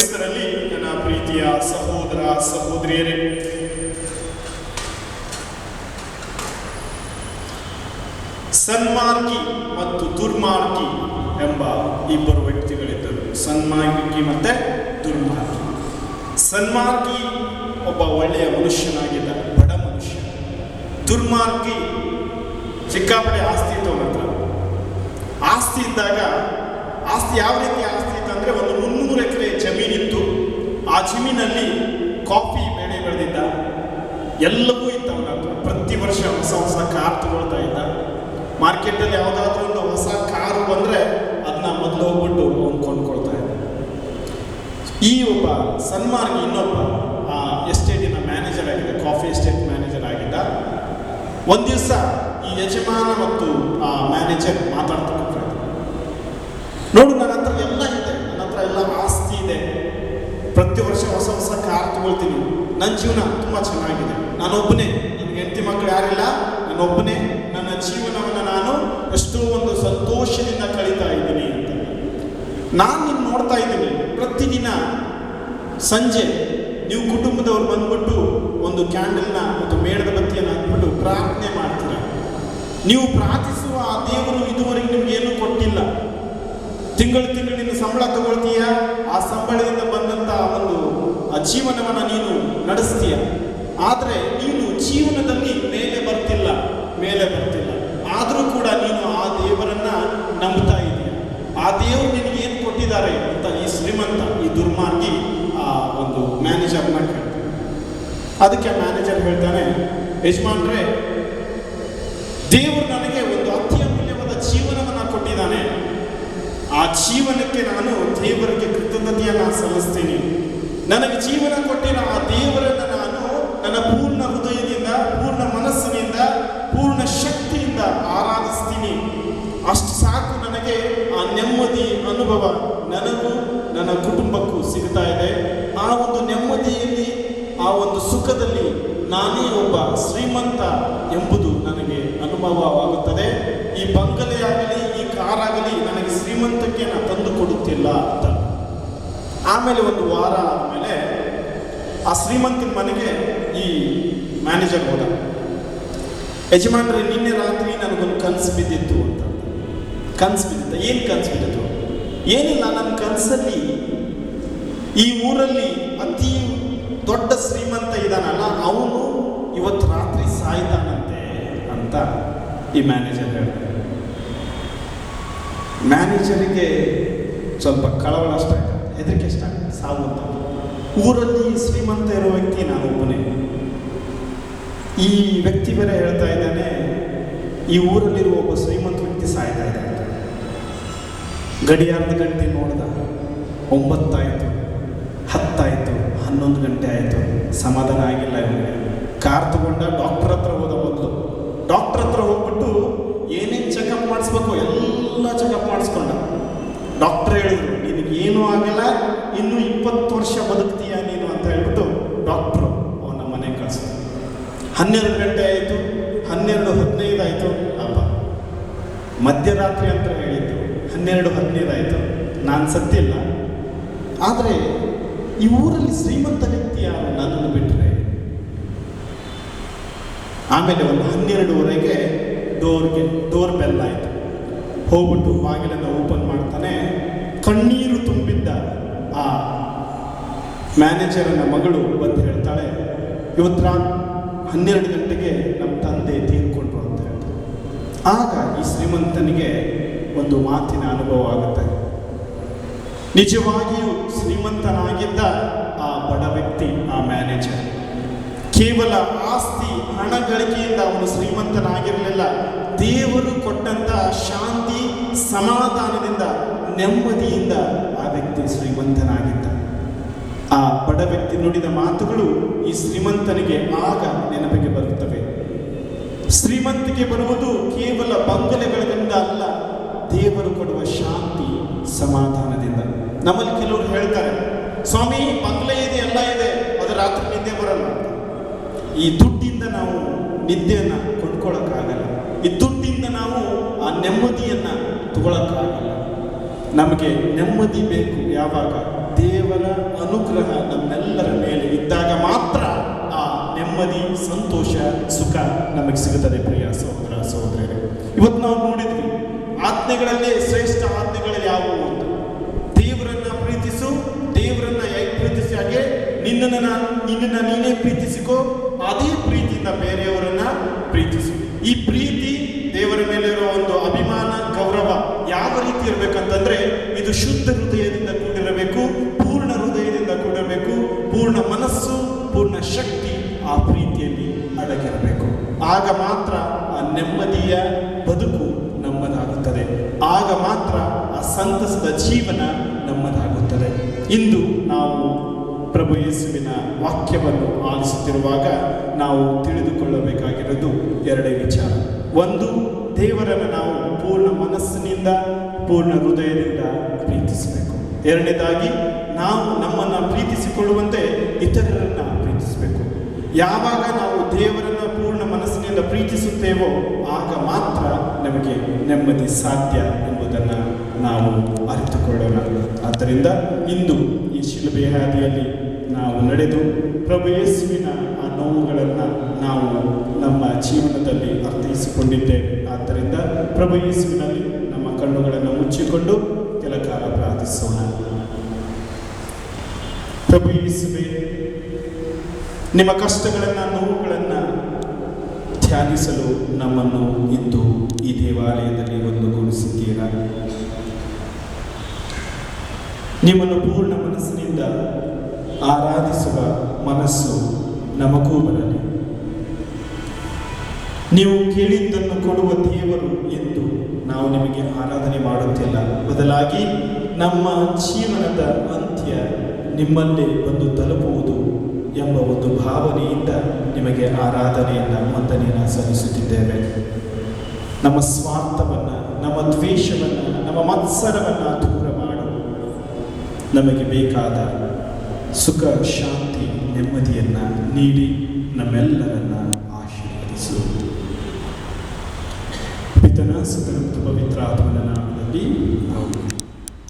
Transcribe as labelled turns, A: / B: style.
A: ಕ್ರಿಸ್ತರಲ್ಲಿ ನನ್ನ ಪ್ರೀತಿಯ ಸಹೋದರ ಸಹೋದರಿಯರೇ. ಸನ್ಮಾರ್ಗಿ ಮತ್ತು ದುರ್ಮಾರ್ಗಿ ಎಂಬ ಇಬ್ಬರು ವ್ಯಕ್ತಿಗಳಿದ್ದರು. ಸನ್ಮಾರ್ಗಿ ಮತ್ತೆ ದುರ್ಮಾರ್ಗಿ ಸನ್ಮಾರ್ಗಿ ಒಬ್ಬ ಒಳ್ಳೆಯ ಮನುಷ್ಯನಾಗಿದ್ದ ಬಡ ಮನುಷ್ಯ. ದುರ್ಮಾರ್ಗಿ ಚಿಕ್ಕಾಪಡೆ ಆಸ್ತಿ ಇತ್ತು ಆಸ್ತಿ ಇದ್ದಾಗ ಆಸ್ತಿ ಯಾವ ರೀತಿ ಆ ಜಮೀನಲ್ಲಿ ಕಾಫಿ ಬೆಳೆ ಬೆಳೆದಿದ್ದ ಎಲ್ಲವೂ ಇತ್ತು. ಪ್ರತಿ ವರ್ಷ ಹೊಸ ಹೊಸ ಕಾರ್ ತಗೊಳ್ತಾ ಇದ್ದ. ಮಾರ್ಕೆಟಲ್ಲಿ ಯಾವುದಾದ್ರೂ ಒಂದು ಹೊಸ ಕಾರು ಬಂದರೆ ಅದನ್ನ ಮೊದಲು ಹೋಗ್ಬಿಟ್ಟು ಅವನು ಕೊಂಡ್ಕೊಳ್ತಾ ಇದ್ದ. ಈ ಒಬ್ಬ ಸನ್ಮಾರ್ಗಿ ಇನ್ನೊಬ್ಬ, ಆ ಎಸ್ಟೇಟಿನ ಮ್ಯಾನೇಜರ್ ಆಗಿದ್ದ ಕಾಫಿ ಎಸ್ಟೇಟ್ ಮ್ಯಾನೇಜರ್ ಆಗಿದ್ದ. ಒಂದು ದಿವಸ ಈ ಯಜಮಾನ ಮತ್ತು ಆ ಮ್ಯಾನೇಜರ್ ಮಾತಾಡ್ತಾ ಕೂತ್ರು. ನೋಡು ನನ್ನ ಹತ್ರ ಎಲ್ಲ ಇದೆ ನನ್ನ ಹತ್ರ ಎಲ್ಲ ಆಸ್ತಿ ಇದೆ ಪ್ರತಿ ವರ್ಷ ಹೊಸ ತಗೊಳ್ತೀನಿ ನನ್ನ ಜೀವನ ತುಂಬ ಚೆನ್ನಾಗಿದೆ. ನಾನೊಬ್ಬನೇ, ನನಗೆ ಹೆಂಡತಿ ಮಕ್ಕಳು ಯಾರಿಲ್ಲ. ನಾನೊಬ್ಬನೇ, ನನ್ನ ಜೀವನವನ್ನು ನಾನು ಎಷ್ಟೋ ಒಂದು ಸಂತೋಷದಿಂದ ಕಳೀತಾ ಇದ್ದೀನಿ ಅಂತ. ನಾನು ನಿನ್ನ ನೋಡ್ತಾ ಇದ್ದೀನಿ. ಪ್ರತಿದಿನ ಸಂಜೆ ನೀವು ಕುಟುಂಬದವ್ರು ಬಂದ್ಬಿಟ್ಟು ಒಂದು ಕ್ಯಾಂಡಲ್ನ ಮತ್ತು ಮೇಣದ ಬತ್ತಿಯನ್ನು ಹಾಕ್ಬಿಟ್ಟು ಪ್ರಾರ್ಥನೆ ಮಾಡ್ತೀರ. ನೀವು ಪ್ರಾರ್ಥಿಸುವ ಆ ದೇವರು ಇದುವರೆಗೆ ನಿಮ್ಗೆ ಏನೂ ಕೊಟ್ಟಿಲ್ಲ. ತಿಂಗಳು ತಿಂಗಳಿನ ಸಂಬಳ ತಗೊಳ್ತೀಯ? ಆ ಸಂಬಳದಿಂದ ಬಂದಂಥ ಒಂದು ಆ ಜೀವನವನ್ನು ನೀನು ನಡೆಸ್ತೀಯ. ಆದರೆ ನೀನು ಜೀವನದಲ್ಲಿ ಮೇಲೆ ಬರ್ತಿಲ್ಲ ಮೇಲೆ ಬರ್ತಿಲ್ಲ. ಆದರೂ ಕೂಡ ನೀನು ಆ ದೇವರನ್ನ ನಂಬ್ತಾ ಇದ್ದೀಯ ಆ ದೇವರು ನಿನಗೆ ಏನು ಕೊಟ್ಟಿದ್ದಾರೆ ಅಂತ ಈ ಶ್ರೀಮಂತ, ಈ ದುರ್ಮಾರ್ಗಿ, ಆ ಒಂದು ಮ್ಯಾನೇಜರ್ನ ಕೇಳ್ತಾನೆ. ಅದಕ್ಕೆ ಮ್ಯಾನೇಜರ್ ಹೇಳ್ತಾನೆ, ಯಜಮಾನ್ರೆ, ದೇವರು ನನಗೆ ಒಂದು ಅತ್ಯಮೂಲ್ಯವಾದ ಜೀವನವನ್ನು ಕೊಟ್ಟಿದ್ದಾನೆ. ಆ ಜೀವನಕ್ಕೆ ನಾನು ದೇವರಿಗೆ ಕೃತಜ್ಞತೆಯನ್ನು ಸಲ್ಲಿಸ್ತೀನಿ. ನನಗೆ ಜೀವನ ಕೊಟ್ಟಿರೋ ಆ ದೇವರನ್ನು ನಾನು ನನ್ನ ಪೂರ್ಣ ಹೃದಯದಿಂದ, ಪೂರ್ಣ ಮನಸ್ಸಿನಿಂದ, ಪೂರ್ಣ ಶಕ್ತಿಯಿಂದ ಆರಾಧಿಸ್ತೀನಿ. ಅಷ್ಟು ಸಾಕು ನನಗೆ ಆ ನೆಮ್ಮದಿ ಅನುಭವ. ನನಗೂ ನನ್ನ ಕುಟುಂಬಕ್ಕೂ ಸಿಗ್ತಾ ಇದೆ. ಆ ಒಂದು ನೆಮ್ಮದಿಯಲ್ಲಿ, ಆ ಒಂದು ಸುಖದಲ್ಲಿ ನಾನೇ ಒಬ್ಬ ಶ್ರೀಮಂತ ಎಂಬುದು ನನಗೆ ಅನುಭವವಾಗುತ್ತದೆ. ಈ ಬಂಗಲೆಯಾಗಲಿ, ಈ ಕಾರಾಗಲಿ ನನಗೆ ಶ್ರೀಮಂತಕ್ಕೆ ನಾನು ತಂದು ಕೊಡುತ್ತಿಲ್ಲ ಅಂತ. ಆಮೇಲೆ ಒಂದು ವಾರ ಆದಮೇಲೆ ಆ ಶ್ರೀಮಂತನ ಮನೆಗೆ ಈ ಮ್ಯಾನೇಜರ್ ಹೋದ ಯಜಮಾನ್ರೆ, ನಿನ್ನೆ ರಾತ್ರಿ ನನಗೊಂದು ಕನಸು ಬಿದ್ದಿತ್ತು ಅಂತ. ಕನಸು ಬಿದ್ದಿತ್ತು? ಏನು ಕನಸು ಬಿದ್ದಿತ್ತು? ಏನಿಲ್ಲ ನನ್ನ ಕನಸಲ್ಲಿ ಈ ಊರಲ್ಲಿ ಅತಿ ದೊಡ್ಡ ಶ್ರೀಮಂತ ಇದ್ದಾನಲ್ಲ ಅವನು ಇವತ್ತು ರಾತ್ರಿ ಸಾಯ್ತಾನಂತೆ ಅಂತ ಈ ಮ್ಯಾನೇಜರ್ ಹೇಳ್ತಾರೆ ಮ್ಯಾನೇಜರಿಗೆ ಸ್ವಲ್ಪ ಕಳವಳ ಅಷ್ಟೇ ಹೆದರಿಕೆ ಸ್ಟಾರ್ಟ್ ಸಾವು ಅಂತ ಊರಲ್ಲಿ ಶ್ರೀಮಂತ ಇರೋ ವ್ಯಕ್ತಿ ನಾನು ಒಬ್ಬನೇ. ಈ ವ್ಯಕ್ತಿ ಬೇರೆ ಹೇಳ್ತಾ ಇದ್ದಾನೆ, ಈ ಊರಲ್ಲಿರುವ ಒಬ್ಬ ಶ್ರೀಮಂತ ವ್ಯಕ್ತಿ ಸಾಯ್ತಾ ಇದ್ದಾನೆ ಗಡಿಯಾರದ ಗಂಟೆ ನೋಡಿದ, ಒಂಬತ್ತಾಯಿತು, ಹತ್ತಾಯಿತು, ಹನ್ನೊಂದು ಗಂಟೆ ಆಯಿತು, ಸಮಾಧಾನ ಆಗಿಲ್ಲ ಇವನಿಗೆ. ಕಾರ್ ತಗೊಂಡ ಡಾಕ್ಟರ್ ಹತ್ರ ಹೋದ ಮೊದಲು. ಡಾಕ್ಟರ್ ಹತ್ರ ಹೋಗ್ಬಿಟ್ಟು ಏನೇನು ಚೆಕಪ್ ಮಾಡಿಸ್ಬೇಕು, ಎಲ್ಲ ಚೆಕಪ್ ಮಾಡಿಸ್ಕೊಂಡ. ಹೇಳಿದ್ರು, ನಿನಗೆ ಏನೂ ಆಗಿಲ್ಲ, ಇನ್ನು ಇಪ್ಪತ್ತು ವರ್ಷ ಬದುಕ್ತೀಯ ನೀನು? ಅಂತ ಹೇಳ್ಬಿಟ್ಟು ಡಾಕ್ಟ್ರು ಅವನ ಮನೆಗೆ ಕಳಿಸಿದ್ರು. ಹನ್ನೆರಡು ಗಂಟೆ ಆಯಿತು, ಹನ್ನೆರಡು ಹದಿನೈದು ಆಯಿತು, ಅಪ್ಪ. ಮಧ್ಯರಾತ್ರಿ ಅಂತ ಹೇಳಿದ್ದು ಹನ್ನೆರಡು ಹದಿನೈದು ಆಯಿತು. ನಾನು ಸತ್ತಿಲ್ಲ ಆದರೆ, ಈ ಊರಲ್ಲಿ ಶ್ರೀಮಂತ ವ್ಯಕ್ತಿ ಯಾರು? ನನ್ನನ್ನು ಬಿಟ್ಟರೆ ಆಮೇಲೆ ಒಂದು ಹನ್ನೆರಡುವರೆಗೆ ಡೋರ್ಗೆ ಡೋರ್ ಬೆಲ್ ಆಯಿತು. ಹೋಗ್ಬಿಟ್ಟು ಬಾಗಿಲನ್ನು ಓಪನ್ ಮಾಡ್ತಾನೆ ಕಣ್ಣೀರು ತುಂಬಿದ್ದ ಆ ಮ್ಯಾನೇಜರನ ಮಗಳು ಬಂದು ಹೇಳ್ತಾಳೆ ಇವತ್ತು ರಾ ಹನ್ನೆರಡು ಗಂಟೆಗೆ ನಮ್ಮ ತಂದೆ ತೀರ್ಕೊಂಡ್ರು ಅಂತ ಹೇಳ್ತಾರೆ ಆಗ ಈ ಶ್ರೀಮಂತನಿಗೆ ಒಂದು ಮಾತಿನ ಅನುಭವ ಆಗುತ್ತೆ. ನಿಜವಾಗಿಯೂ ಶ್ರೀಮಂತನಾಗಿದ್ದ ಆ ಬಡ ವ್ಯಕ್ತಿ ಆ ಮ್ಯಾನೇಜರ್ ಕೇವಲ ಆಸ್ತಿ ಹಣ ಗಳಿಕೆಯಿಂದ ಅವನು ಶ್ರೀಮಂತನಾಗಿರಲಿಲ್ಲ, ದೇವರು ಕೊಟ್ಟಂತ ಶಾಂತಿ ಸಮಾಧಾನದಿಂದ ನೆಮ್ಮದಿಯಿಂದ ಆ ವ್ಯಕ್ತಿ ಶ್ರೀಮಂತನಾಗಿದ್ದ. ಆ ಬಡ ವ್ಯಕ್ತಿ ನುಡಿದ ಮಾತುಗಳು ಈ ಶ್ರೀಮಂತನಿಗೆ ಆಗ ನೆನಪಿಗೆ ಬರುತ್ತವೆ. ಶ್ರೀಮಂತಿಗೆ ಬರುವುದು ಕೇವಲ ಬಂಗಲೆಗಳಿಂದ ಅಲ್ಲ, ದೇವರು ಕೊಡುವ ಶಾಂತಿ ಸಮಾಧಾನದಿಂದ. ನಮ್ಮಲ್ಲಿ ಕೆಲವರು ಹೇಳ್ತಾರೆ, ಸ್ವಾಮಿ, ಬಂಗಲೆ ಇದೆ, ಎಲ್ಲ ಇದೆ, ಅದು ರಾತ್ರಿ ನಿದ್ದೆ ಬರಲ್ಲ. ಈ ದುಡ್ಡಿಂದ ನಾವು ನಿದ್ದೆಯನ್ನು ಕೊಂಡ್ಕೊಳ್ಳೋಕ್ಕಾಗಲ್ಲ ಈ ದುಡ್ಡಿಂದ ನೆಮ್ಮದಿಯನ್ನು ತಗೊಳಕ್ಕಾಗಲ್ಲ. ನಮಗೆ ನೆಮ್ಮದಿ ಬೇಕು ಯಾವಾಗ? ದೇವರ ಅನುಗ್ರಹ ನಮ್ಮೆಲ್ಲರ ಮೇಲೆ ಇದ್ದಾಗ ಮಾತ್ರ ಆ ನೆಮ್ಮದಿ, ಸಂತೋಷ, ಸುಖ ನಮಗೆ ಸಿಗುತ್ತದೆ ಪ್ರಿಯ ಸಹೋದರ ಸಹೋದರರೇ ಇವತ್ತು ನಾವು ನೋಡಿದ್ವಿ, ಆಜ್ಞೆಗಳಲ್ಲೇ ಶ್ರೇಷ್ಠ ಆಜ್ಞೆಗಳು ಯಾವುವು ಅಂತ. ದೇವರನ್ನ ಪ್ರೀತಿಸು, ದೇವರನ್ನ ಹೇಗೆ ಪ್ರೀತಿಸಿ ಹಾಗೆ ನಿನ್ನನ್ನು ನಾನು- ನಿನ್ನನ್ನ ನೀನೇ ಪ್ರೀತಿಸಿಕೋ, ಅದೇ ಪ್ರೀತಿಯಿಂದ ಬೇರೆಯವರನ್ನ ಪ್ರೀತಿಸು. ಈ ಪ್ರೀತಿ ದೇವರ ಮೇಲೆ ರೀತಿ ಇದು ಶುದ್ಧ ಹೃದಯದಿಂದ ಕೂಡಿರಬೇಕು, ಪೂರ್ಣ ಹೃದಯದಿಂದ ಕೂಡಿರಬೇಕು, ಪೂರ್ಣ ಮನಸ್ಸು, ಪೂರ್ಣ ಶಕ್ತಿ ಆ ಪ್ರೀತಿಯಲ್ಲಿ ಅಡಗಿರಬೇಕು. ಆಗ ಮಾತ್ರ ಆ ನೆಮ್ಮದಿಯ ಬದುಕು ನಮ್ಮದಾಗುತ್ತದೆ. ಆಗ ಮಾತ್ರ ಆ ಸಂತಸದ ಜೀವನ ನಮ್ಮದಾಗುತ್ತದೆ. ಇಂದು ನಾವು ಪ್ರಭು ಯೇಸುವಿನ ವಾಕ್ಯವನ್ನು ಆಲಿಸುತ್ತಿರುವಾಗ ನಾವು ತಿಳಿದುಕೊಳ್ಳಬೇಕಾಗಿರೋದು ಎರಡೇ ವಿಚಾರ. ಒಂದು ದೇವರನ್ನು ನಾವು ಪೂರ್ಣ ಮನಸ್ಸಿನಿಂದ, ಪೂರ್ಣ ಹೃದಯದಿಂದ ಪ್ರೀತಿಸಬೇಕು. ಎರಡನೇದಾಗಿ, ನಾವು ನಮ್ಮನ್ನು ಪ್ರೀತಿಸಿಕೊಳ್ಳುವಂತೆ ಇತರರನ್ನ ಪ್ರೀತಿಸಬೇಕು. ಯಾವಾಗ ನಾವು ದೇವರನ್ನು ಪೂರ್ಣ ಮನಸ್ಸಿನಿಂದ ಪ್ರೀತಿಸುತ್ತೇವೋ, ಆಗ ಮಾತ್ರ ನಮಗೆ ನೆಮ್ಮದಿ ಸಾಧ್ಯ ಎಂಬುದನ್ನು ನಾವು ಅರಿತುಕೊಳ್ಳೋಣ. ಆದ್ದರಿಂದ ಇಂದು ಈ ಶಿಲುಬೆ ಹಾದಿಯಲ್ಲಿ ನಾವು ನಡೆದು ಪ್ರಭು ಯೇಸುವಿನ ಆ ನೋವುಗಳನ್ನು ನಾವು ನಮ್ಮ ಜೀವನದಲ್ಲಿ ಅರ್ಥೈಸಿಕೊಂಡಿದ್ದೇವೆ. ಆದ್ದರಿಂದ ಪ್ರಭು ಯೇಸುವಿನಲ್ಲಿ ನಮ್ಮ ಕಣ್ಣುಗಳನ್ನು ಮುಚ್ಚಿಕೊಂಡು ಕೆಲ ಕಾಲ ಪ್ರಾರ್ಥಿಸೋಣ. ಪ್ರಭು ಯೇಸುವೆ, ನಿಮ್ಮ ಕಷ್ಟಗಳನ್ನು ನೋವುಗಳನ್ನು ಧ್ಯಾನಿಸಲು ನಮ್ಮನ್ನು ಇಂದು ಈ ದೇವಾಲಯದಲ್ಲಿ ಒಂದು ಒಂದುಗೂಡಿಸಿದ್ದೀರಾ? ನಿಮ್ಮನ್ನು ಪೂರ್ಣ ಮನಸ್ಸಿನಿಂದ ಆರಾಧಿಸುವ ಮನಸ್ಸು ನಮಗೂ ಬರಲಿ. ನೀವು ಕೇಳಿದ್ದನ್ನು ಕೊಡುವ ದೇವರು ಎಂದು ನಾವು ನಿಮಗೆ ಆರಾಧನೆ ಮಾಡುತ್ತಿಲ್ಲ. ಬದಲಾಗಿ ನಮ್ಮ ಜೀವನದ ಅಂತ್ಯ ನಿಮ್ಮಲ್ಲೇ ಬಂದು ತಲುಪುವುದು ಎಂಬ ಒಂದು ಭಾವನೆಯಿಂದ ನಿಮಗೆ ಆರಾಧನೆಯನ್ನು ವಂದನೆಯನ್ನು ಸಲ್ಲಿಸುತ್ತಿದ್ದೇವೆ. ನಮ್ಮ ಸ್ವಾರ್ಥವನ್ನು, ನಮ್ಮ ದ್ವೇಷವನ್ನು, ನಮ್ಮ ಮತ್ಸರವನ್ನು ದೂರ ಮಾಡು. ನಮಗೆ ಬೇಕಾದ ಸುಖ ಶಾಂತಿ ನೆಮ್ಮದಿಯನ್ನು ನೀಡಿ ನಮ್ಮೆಲ್ಲರನ್ನ ಆಶೀರ್ವದಿಸು ಪಿತನ ಸುತನ ಪವಿತ್ರ ಆತ್ಮನ ನಾಮದಲ್ಲಿ ಆಮೆನ್.